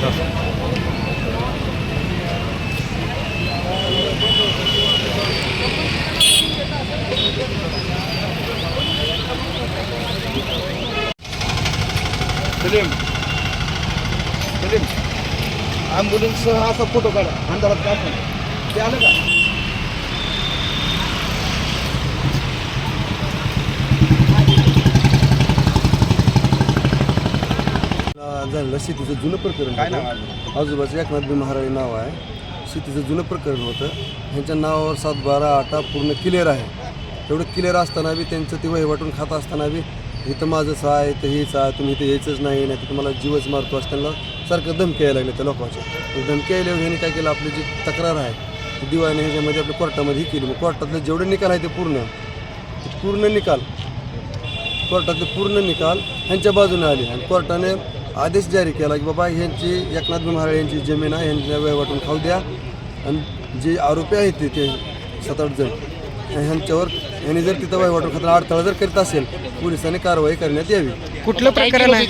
सलीम. सलीम ॲम्ब्युलन्ससह असा फोटो काढा. अंधारात काय सांग ते आलं का? झालेलं शेतीचं जुनं प्रकरण काय होतं. नाव आहे? आजोबाचं एकनाथ बी महाराज नाव आहे. शेतीचं जुनं प्रकरण होतं. ह्यांच्या नावावर सात बारा आटा पूर्ण क्लिअर आहे. एवढं क्लिअर असताना बी त्यांचं ते वहिवाटून खात असताना बी इथं माझंच आहे इथं हेच आहे तुम्ही इथं यायचंच नाही नाही तर तुम्हाला जीवच मारतो असं त्यांना सारखं धमकी यायला लागले त्या लोकांच्या. मग धमकी यायल्यावर ह्यांनी काय केलं? आपली जी तक्रार आहे ती दिवाळीने ह्याच्यामध्ये आपल्या कोर्टामध्ये ही केली. मग कोर्टातले जेवढे निकाल आहे ते पूर्ण. ते पूर्ण निकाल. कोर्टातले पूर्ण निकाल ह्यांच्या बाजूने आले. आणि कोर्टाने आदेश जारी केला की बाबा ह्यांची एकनाथ महाराज यांची जमीन आहे ह्यांच्या वहिवाटून खाऊ द्या. आणि जे आरोपी आहेत ते ते सात आठ जण ह्यांच्यावर यांनी जर तिथं वहिवाटून खाताना अडथळा जर करीत असेल पोलिसांनी कारवाई करण्यात यावी. कुठलं प्रकरण आहे?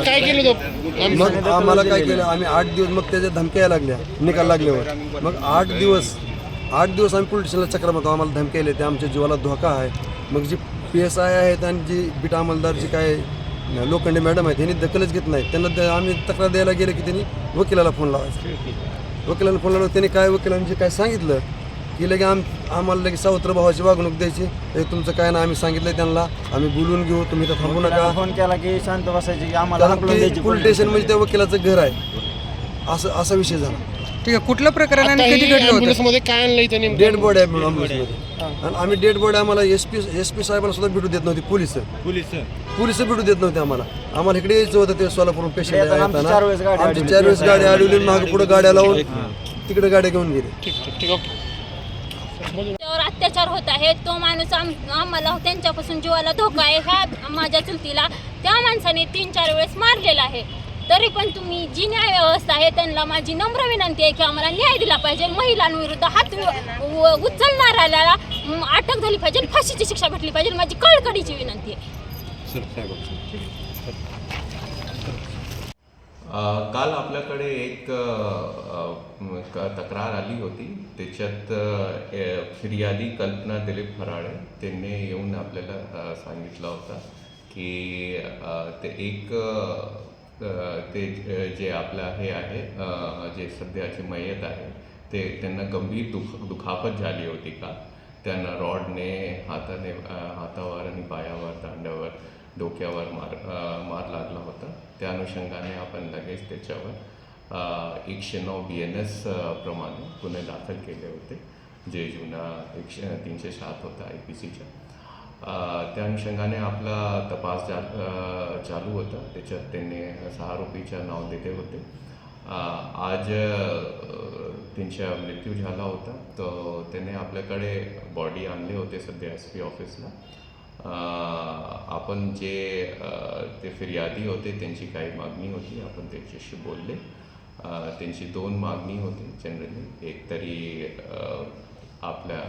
काय केलं होतं? मग आम्हाला काय केलं? आम्ही आठ दिवस मग त्याच्या धमक्या यायला लागल्या निकाल लागल्यावर. मग आठ दिवस आठ दिवस आम्ही पोलीस स्टेशनला चक्र मारतो. आम्हाला धमक्या त्या आमच्या जीवाला धोका आहे. मग जी पी एस आय आहेत आणि जी बीट अंमलदार जी काय लोखंडे मॅडम आहेत त्यांनी दखलच घेत नाहीत. त्यांना त्या- आम्ही तक्रार द्यायला गेलं की त्यांनी वकिलाला फोन लावायचा. वकिलाला फोन लावला त्यांनी काय वकिलांनी काय सांगितलं? की लगे आम आम्हाला लगे सावत्र भावाची वागणूक द्यायची. हे तुमचं काय ना आम्ही सांगितलं त्यांना. आम्ही बोलून घेऊ तुम्ही तर थांबू नका. फोन केला की शांत बसायची की आम्हाला कारण हाकलून ते द्यायची पोलीस स्टेशन म्हणजे त्या वकिलाचं घर आहे. असं असा विषय झाला. ठीक आहे कुठलं प्रकरण आणि कधी घडलं होतं? मध्ये काय आणलं इथं नेमकं डेड बॉडी आहे ॲम्ब्युलन्समध्ये आणि आम्ही डेड बॉडी आम्हाला एस पी एस पी साहेबांना सुद्धा भेटू देत नव्हती पोलीस पोलीस पोलीस भेटू देत नव्हते आम्हाला. आम्हाला इकडे यायचं होतं ते सोलापूरहून पेशंट येताना आमची चार वेळेस गाडी अडवली. चार वेळेस गाडी अडवली मागे पुढे गाड्या लावून तिकडे गाड्या घेऊन गेले. ठीक ठीक ठीक ओके. त्यावर अत्याचार होत आहे तो माणूस आम आम्हाला त्यांच्यापासून जीवाला धोका आहे. ह्या माझ्या चुलतीला त्या माणसाने तीन चार वेळेस मारलेला आहे. तरी पण तुम्ही जी न्याय व्यवस्था आहे त्यांना माझी नम्र विनंती आहे की आम्हाला न्याय दिला पाहिजे. महिलांविरुद्ध हात उ- उचलणाऱ्याला म, अटक झाली पाहिजे फाशीची शिक्षा भेटली पाहिजे माझी कळकळीची विनंती आहे. काल आपल्याकडे एक तक्रार आली होती. त्याच्यात फिर्यादी कल्पना दिलीप फराळे त्यांनी येऊन आपल्याला सांगितलं होतं की ते एक ते जे आपलं हे आहे जे सध्याचे मयत आहे ते त्यांना गंभीर दुख दुखापत झाली होती का? त्यांना रॉडने हाताने हातावर आणि पायावर दांड्यावर डोक्यावर मार मार लागला होता. त्या अनुषंगाने आपण लगेच त्याच्यावर एकशे नऊ बी एन एस प्रमाणे गुन्हे दाखल केले होते. जे जुना एकशे तीनशे सात होता आय पी सीच्या त्या अनुषंगाने आपला तपास जा चालू होता. त्याच्यात त्यांनी सहा आरोपीचं नाव दिले होते. आज त्यांच्या त्यांचा मृत्यू झाला होता. तर त्याने आपल्याकडे बॉडी आणले होते सध्या एस पी ऑफिसला आपण जे ते फिर्यादी होते त्यांची काही मागणी होती. आपण त्यांच्याशी बोलले. त्यांची दोन मागणी होती जनरली एक तरी आपल्या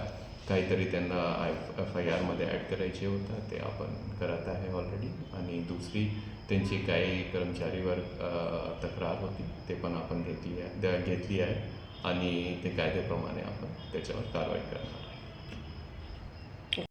काहीतरी त्यांना आय एफ आय आरमध्ये ॲड करायचे होतं ते आपण करत आहे ऑलरेडी आणि दुसरी त्यांची काही कर्मचारीवर तक्रार होती ते पण आपण घेतली आहे घेतली आहे. आणि ते कायद्याप्रमाणे आपण त्याच्यावर कारवाई करणार.